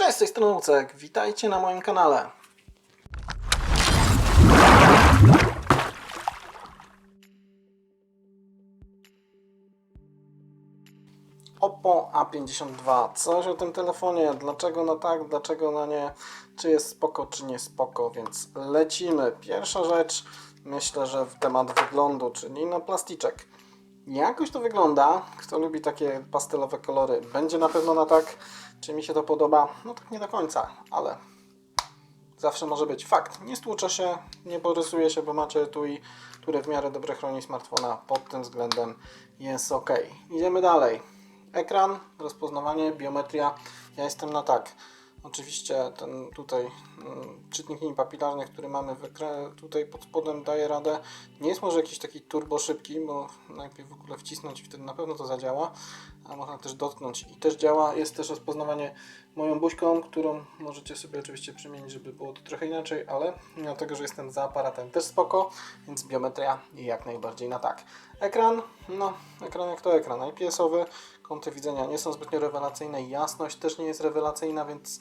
Cześć, z tej strony Lucek. Witajcie na moim kanale. Oppo A52. Coś o tym telefonie. Dlaczego na tak, dlaczego na nie? Czy jest spoko, czy nie spoko? Więc lecimy. Pierwsza rzecz, myślę, że w temat wyglądu, czyli na plasticzek. Jakoś to wygląda. Kto lubi takie pastelowe kolory, będzie na pewno na tak. Czy mi się to podoba? No tak nie do końca, ale zawsze może być. Fakt, nie stłucze się, nie porysuje się, bo macie tu i które w miarę dobrze chroni smartfona. Pod tym względem jest ok. Idziemy dalej. Ekran, rozpoznawanie, biometria. Ja jestem na tak. Oczywiście ten tutaj mm, czytnik linii papilarnych, który mamy w tutaj pod spodem daje radę. Nie jest może jakiś taki turbo szybki, bo najpierw w ogóle wcisnąć i wtedy na pewno to zadziała, a można też dotknąć i też działa. Jest też rozpoznawanie moją buźką, którą możecie sobie oczywiście przymienić, żeby było to trochę inaczej, ale mimo tego, że jestem za aparatem też spoko, więc biometria jak najbardziej na tak. Ekran, no ekran jak to ekran, IPS-owy, kąty widzenia nie są zbytnio rewelacyjne, jasność też nie jest rewelacyjna, więc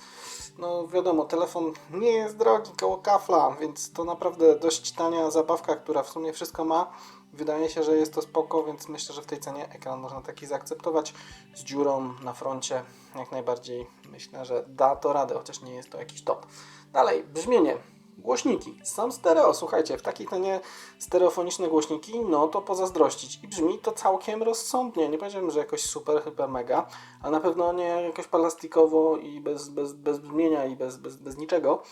no wiadomo, telefon nie jest drogi, koło kafla, więc to naprawdę dość tania zabawka, która w sumie wszystko ma. Wydaje się, że jest to spoko, więc myślę, że w tej cenie ekran można taki zaakceptować z dziurą na froncie. Jak najbardziej myślę, że da to radę, chociaż nie jest to jakiś top. Dalej, brzmienie. Głośniki. Sam stereo, słuchajcie, w takiej cenie stereofoniczne głośniki, no to pozazdrościć. I brzmi to całkiem rozsądnie. Nie powiedziałbym, że jakoś super, hyper, mega, ale na pewno nie jakoś plastikowo i bez, bez, bez brzmienia i bez, bez, bez niczego.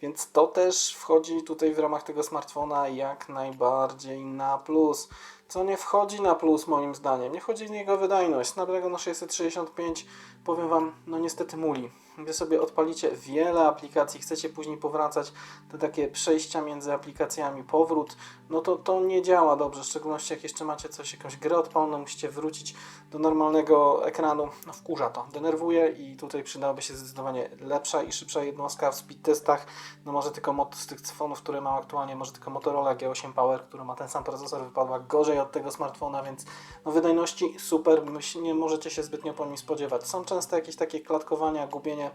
Więc to też wchodzi tutaj w ramach tego smartfona jak najbardziej na plus. Co nie wchodzi na plus moim zdaniem? Nie wchodzi w niego wydajność. Snapdragon 665 powiem Wam, no niestety muli. Gdy sobie odpalicie wiele aplikacji, chcecie później powracać, te takie przejścia między aplikacjami, powrót, no to to nie działa dobrze, w szczególności jak jeszcze macie coś, jakąś grę odpaloną, musicie wrócić do normalnego ekranu, no wkurza to, denerwuje i tutaj przydałaby się zdecydowanie lepsza i szybsza jednostka w speed testach, no może tylko z tych fonów, które mam aktualnie, może tylko Motorola G8 Power, który ma ten sam procesor, wypadła gorzej od tego smartfona, więc no wydajności super, nie możecie się zbytnio po nim spodziewać. Są często jakieś takie klatkowania, gubienie,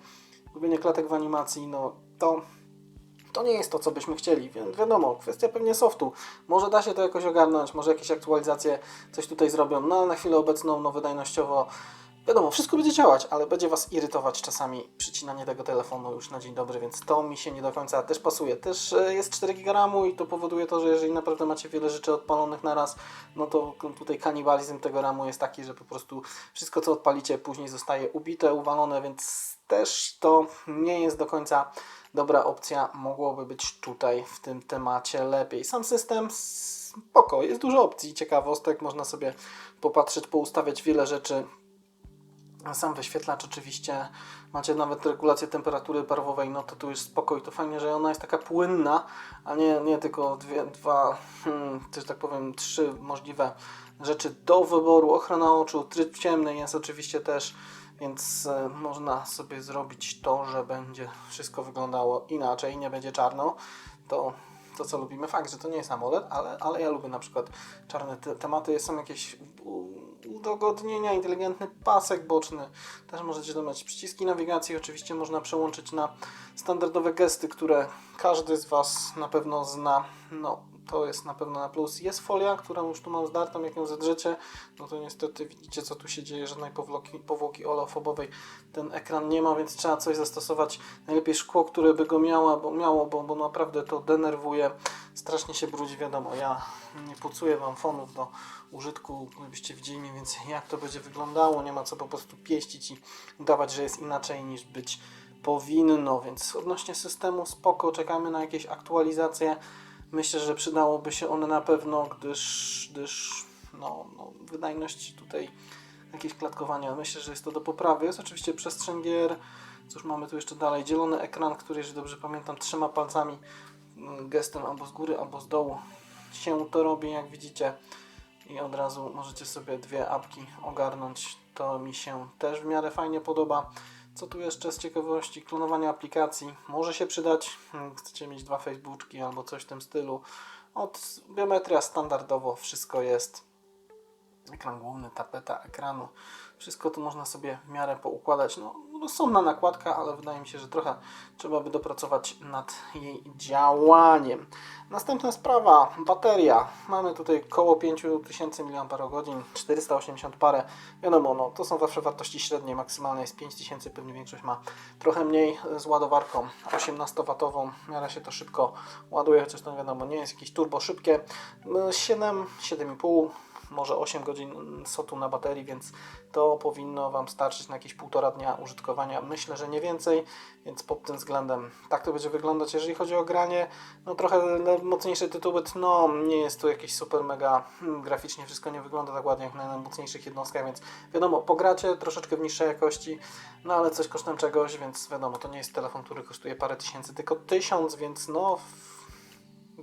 gubienie klatek w animacji, no to to nie jest to, co byśmy chcieli, więc wiadomo, kwestia pewnie softu. Może da się to jakoś ogarnąć, może jakieś aktualizacje coś tutaj zrobią, no ale na chwilę obecną, no wydajnościowo, wiadomo, wszystko będzie działać, ale będzie Was irytować czasami przycinanie tego telefonu już na dzień dobry, więc to mi się nie do końca też pasuje. Też e, jest 4 GB RAMu i to powoduje to, że jeżeli naprawdę macie wiele rzeczy odpalonych na raz, no to tutaj kanibalizm tego RAMu jest taki, że po prostu wszystko, co odpalicie, później zostaje ubite, uwalone, więc też to nie jest do końca dobra opcja. Mogłoby być tutaj w tym temacie lepiej. Sam system spoko, jest dużo opcji, ciekawostek, można sobie popatrzeć, poustawiać wiele rzeczy. Sam wyświetlacz oczywiście, macie nawet regulację temperatury barwowej, no to tu jest spokój, to fajnie, że ona jest taka płynna, a nie, nie tylko dwie, dwa, hmm, też tak powiem, trzy możliwe rzeczy do wyboru. Ochrona oczu, tryb ciemny jest oczywiście też, więc e, można sobie zrobić to, że będzie wszystko wyglądało inaczej, nie będzie czarno. To, to co lubimy, fakt, że to nie jest AMOLED, ale, ale ja lubię na przykład czarne te, tematy, są jakieś udogodnienia, inteligentny pasek boczny, też możecie dodać przyciski nawigacji, oczywiście można przełączyć na standardowe gesty, które każdy z Was na pewno zna, no to jest na pewno na plus. Jest folia, którą już tu mam zdartą, jak ją zedrzecie, no to niestety widzicie co tu się dzieje, żadnej powłoki, powłoki oleofobowej ten ekran nie ma, więc trzeba coś zastosować. Najlepiej szkło, które by go miała, bo miało, bo, bo naprawdę to denerwuje. Strasznie się brudzi, wiadomo, ja nie pucuję Wam fonów do użytku, żebyście widzieli mniej więcej jak to będzie wyglądało, nie ma co po prostu pieścić i udawać, że jest inaczej niż być powinno, więc odnośnie systemu spoko, czekamy na jakieś aktualizacje. Myślę, że przydałoby się one na pewno, gdyż, gdyż no, no, wydajność tutaj jakieś klatkowania. Myślę, że jest to do poprawy. Jest oczywiście przestrzeń gier. Cóż mamy tu jeszcze dalej? Zielony ekran, który, jeżeli dobrze pamiętam, trzema palcami gestem albo z góry, albo z dołu się to robi, jak widzicie. I od razu możecie sobie dwie apki ogarnąć. To mi się też w miarę fajnie podoba. Co tu jeszcze z ciekawości? Klonowanie aplikacji może się przydać. Hmm, Chcecie mieć dwa Facebooki albo coś w tym stylu. Od biometria standardowo wszystko jest ekran główny, tapeta ekranu, Wszystko to można sobie w miarę poukładać. No, rozsądna nakładka, ale wydaje mi się, że trochę trzeba by dopracować nad jej działaniem. Następna sprawa, bateria. Mamy tutaj około 5000 mAh, 480 parę. Wiadomo, no, to są zawsze wartości średnie, maksymalne jest 5000, pewnie większość ma trochę mniej z ładowarką 18W. W miarę się to szybko ładuje, chociaż to wiadomo, nie jest jakieś turbo szybkie. 7, 7,5 może 8 godzin sotu na baterii, więc to powinno Wam starczyć na jakieś półtora dnia użytkowania. Myślę, że nie więcej, więc pod tym względem tak to będzie wyglądać. Jeżeli chodzi o granie, no trochę mocniejszy tytuł, no nie jest to jakieś super mega hmm, graficznie, wszystko nie wygląda tak ładnie jak na najmocniejszych jednostkach, więc wiadomo, pogracie troszeczkę w niższej jakości, no ale coś kosztem czegoś, więc wiadomo, to nie jest telefon, który kosztuje parę tysięcy, tylko tysiąc, więc no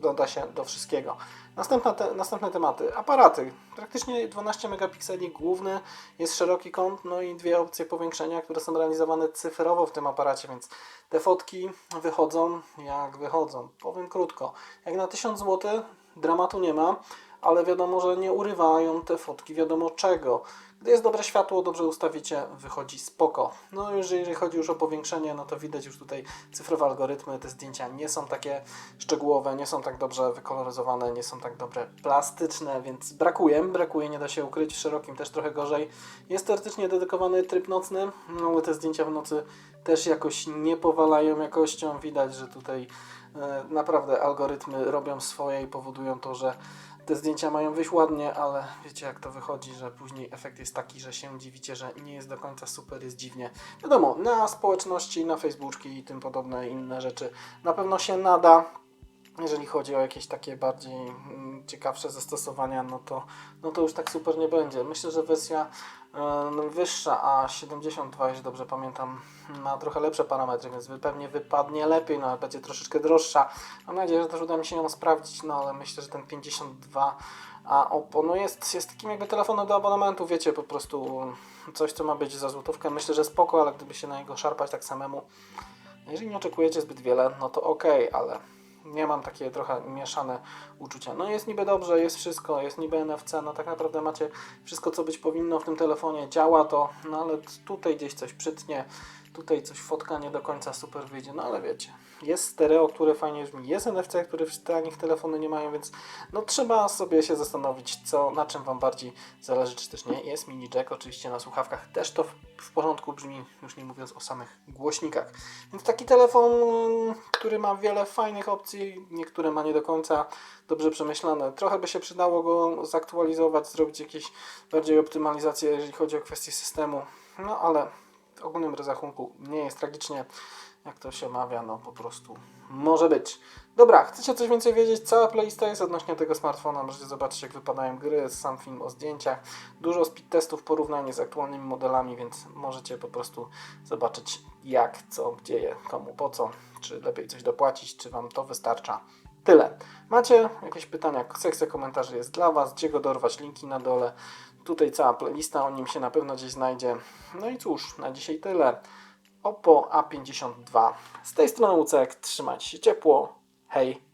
doda się do wszystkiego. Następna te, następne tematy. Aparaty. Praktycznie 12 megapikseli główny, jest szeroki kąt, no i dwie opcje powiększenia, które są realizowane cyfrowo w tym aparacie, więc te fotki wychodzą jak wychodzą. Powiem krótko. Jak na 1000 zł dramatu nie ma, ale wiadomo, że nie urywają te fotki wiadomo czego. Gdy jest dobre światło, dobrze ustawicie, wychodzi spoko. No jeżeli chodzi już o powiększenie, no to widać już tutaj cyfrowe algorytmy, te zdjęcia nie są takie szczegółowe, nie są tak dobrze wykoloryzowane, nie są tak dobrze plastyczne, więc brakuje, brakuje, nie da się ukryć, w szerokim też trochę gorzej. Jest teoretycznie dedykowany tryb nocny, no ale te zdjęcia w nocy też jakoś nie powalają jakością, widać, że tutaj naprawdę algorytmy robią swoje i powodują to, że te zdjęcia mają wyjść ładnie, ale wiecie jak to wychodzi, że później efekt jest taki, że się dziwicie, że nie jest do końca super, jest dziwnie. Wiadomo, na społeczności, na Facebooki i tym podobne inne rzeczy na pewno się nada. Jeżeli chodzi o jakieś takie bardziej mm, ciekawsze zastosowania, no to, no to już tak super nie będzie. Myślę, że wersja e, wyższa, a 72, jeśli dobrze pamiętam, ma trochę lepsze parametry, więc pewnie wypadnie lepiej, no ale będzie troszeczkę droższa. Mam nadzieję, że też uda mi się ją sprawdzić, no ale myślę, że ten 52 a Oppo no jest, jest takim jakby telefonem do abonamentu, wiecie, po prostu coś, co ma być za złotówkę. Myślę, że spoko, ale gdyby się na niego szarpać tak samemu, jeżeli nie oczekujecie zbyt wiele, no to okej, ale nie mam takie trochę mieszane uczucia. No jest niby dobrze, jest wszystko, jest niby NFC, no tak naprawdę macie wszystko, co być powinno w tym telefonie, działa to, no ale tutaj gdzieś coś przytnie, tutaj coś fotka nie do końca super wyjdzie, no ale wiecie, jest stereo, które fajnie brzmi, jest NFC, które w tanich telefony nie mają, więc no trzeba sobie się zastanowić, co, na czym Wam bardziej zależy, czy też nie. Jest mini jack, oczywiście na słuchawkach też to w, w porządku brzmi, już nie mówiąc o samych głośnikach. Więc taki telefon, który ma wiele fajnych opcji, niektóre ma nie do końca dobrze przemyślane. Trochę by się przydało go zaktualizować, zrobić jakieś bardziej optymalizację, jeżeli chodzi o kwestie systemu. No ale w ogólnym rozrachunku nie jest tragicznie, jak to się mawia, no po prostu może być. Dobra, chcecie coś więcej wiedzieć? Cała playlista jest odnośnie tego smartfona. Możecie zobaczyć, jak wypadają gry, sam film o zdjęciach. Dużo speed testów, porównanie z aktualnymi modelami, więc możecie po prostu zobaczyć, jak, co, dzieje, komu, po co, czy lepiej coś dopłacić, czy Wam to wystarcza. Tyle. Macie jakieś pytania? Sekcja komentarzy jest dla Was. Gdzie go dorwać? Linki na dole. Tutaj cała playlista, o nim się na pewno gdzieś znajdzie. No i cóż, na dzisiaj tyle. Oppo A52. Z tej strony Łucek, trzymajcie się ciepło. Hej!